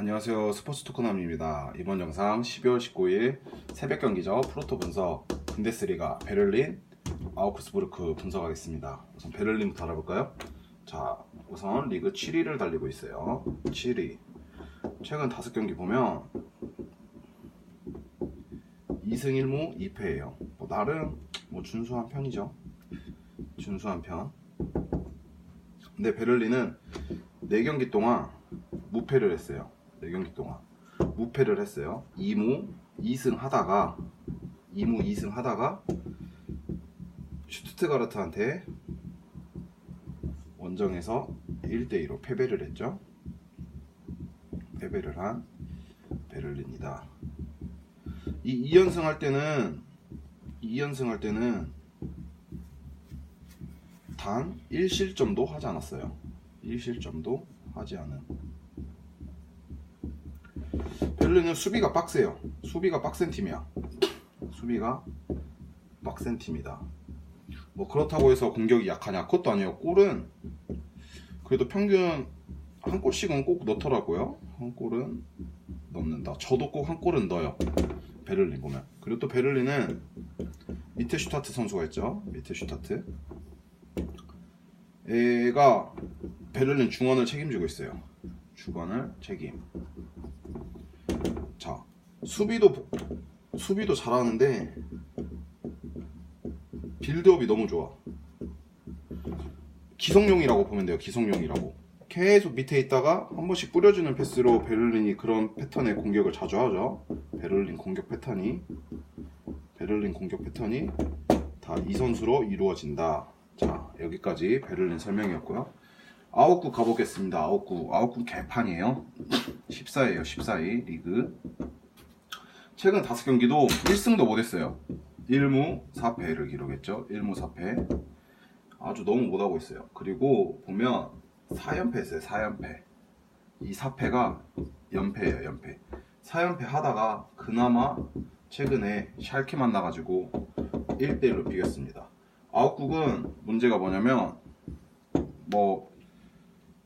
안녕하세요. 스포츠 토크남입니다. 이번 영상 12월 19일 새벽 경기죠. 프로토 분석 분데스리가 베를린 아우크스부르크 분석하겠습니다. 우선 베를린부터 알아볼까요? 자 우선 리그 7위를 달리고 있어요. 7위. 최근 5경기 보면 2승 1무 2패예요. 뭐 나름 뭐 준수한 편이죠. 준수한 편. 근데 베를린은 4경기 동안 무패를 했어요. 4경기 동안. 무패를 했어요. 2무 2승 하다가 2무 2승 하다가 슈투트가르트한테 원정에서 1대2로 패배를 했죠. 패배를 한 베를린이다. 이 2연승 할 때는 2연승 할 때는 단 1실점도 하지 않았어요. 1실점도 하지 않은. 베를린은 수비가 빡세요. 수비가 빡센 팀이야. 수비가 빡센 팀이다. 뭐 그렇다고 해서 공격이 약하냐? 그것도 아니에요. 골은 그래도 평균 한 골씩은 꼭 넣더라고요. 한 골은 넣는다. 저도 꼭 한 골은 넣어요. 베를린 보면. 그리고 또 베를린은 미테 슈타트 선수가 있죠. 미테 슈타트. 얘가 베를린 중원을 책임지고 있어요. 주관을 책임. 자, 수비도 수비도 잘하는데 빌드업이 너무 좋아. 기성용이라고 보면 돼요. 기성용이라고. 계속 밑에 있다가 한 번씩 뿌려주는 패스로 베를린이 그런 패턴의 공격을 자주 하죠. 베를린 공격 패턴이 베를린 공격 패턴이 다 이 선수로 이루어진다. 자, 여기까지 베를린 설명이었고요. 아웃구 가보겠습니다. 아웃구. 아웃구 개판이에요. 14예요. 14위 리그. 최근 5경기도 1승도 못했어요. 1무 4패를 기록했죠. 1무 4패. 아주 너무 못하고 있어요. 그리고 보면 4연패 했어요. 4연패. 이 4패가 연패예요. 연패. 4연패 하다가 그나마 최근에 샬케 만나가지고 1대1로 비겼습니다. 아웃국은 문제가 뭐냐면 뭐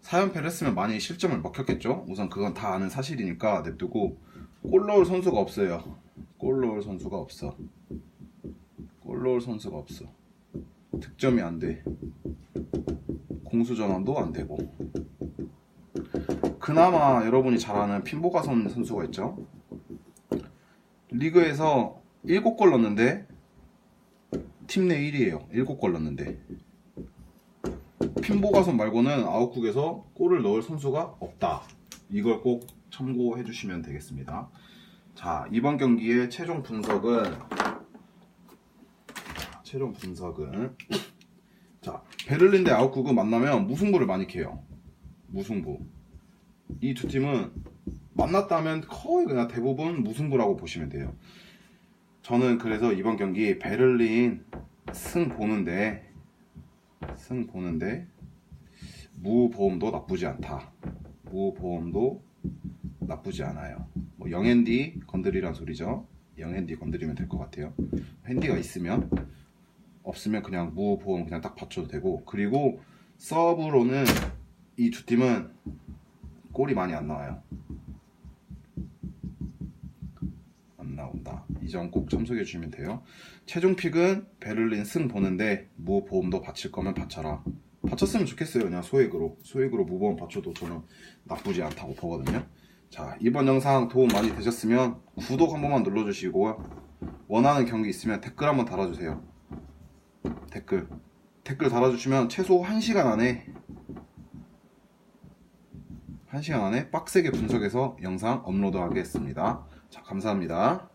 4연패를 했으면 많이 실점을 먹혔겠죠. 우선 그건 다 아는 사실이니까 냅두고 골 넣을 선수가 없어요. 골 넣을 선수가 없어. 골 넣을 선수가 없어. 득점이 안 돼. 공수 전환도 안 되고. 그나마 여러분이 잘 아는 핀보가선 선수가 있죠. 리그에서 7골 넣었는데 팀 내 1위에요. 7골 넣었는데. 핀보가선 말고는 아웃국에서 골을 넣을 선수가 없다. 이걸 꼭 참고해 주시면 되겠습니다. 자, 이번 경기의 최종 분석은 최종 분석은 자, 베를린 대 아웃국은 만나면 무승부를 많이 캐요. 무승부. 이 두 팀은 만났다면 거의 그냥 대부분 무승부라고 보시면 돼요. 저는 그래서 이번 경기 베를린 승 보는데 승 보는데 무보험도 나쁘지 않다. 무보험도 나쁘지 않아요. 뭐 영앤디 건드리란 소리죠. 영앤디 건드리면 될 것 같아요. 핸디가 있으면 없으면 그냥 무보험 그냥 딱 받쳐도 되고 그리고 서브로는 이 두 팀은 골이 많이 안 나와요. 안 나온다. 이 점 꼭 참석해 주시면 돼요. 최종 픽은 베를린 승 보는데 무보험도 바칠 거면 바쳐라. 바쳤으면 좋겠어요. 그냥 소액으로. 소액으로 무보험 바쳐도 저는 나쁘지 않다고 보거든요. 자, 이번 영상 도움 많이 되셨으면 구독 한 번만 눌러주시고 원하는 경기 있으면 댓글 한번 달아주세요. 댓글. 댓글 달아주시면 최소 1시간 안에 1시간 안에 빡세게 분석해서 영상 업로드 하겠습니다. 자, 감사합니다.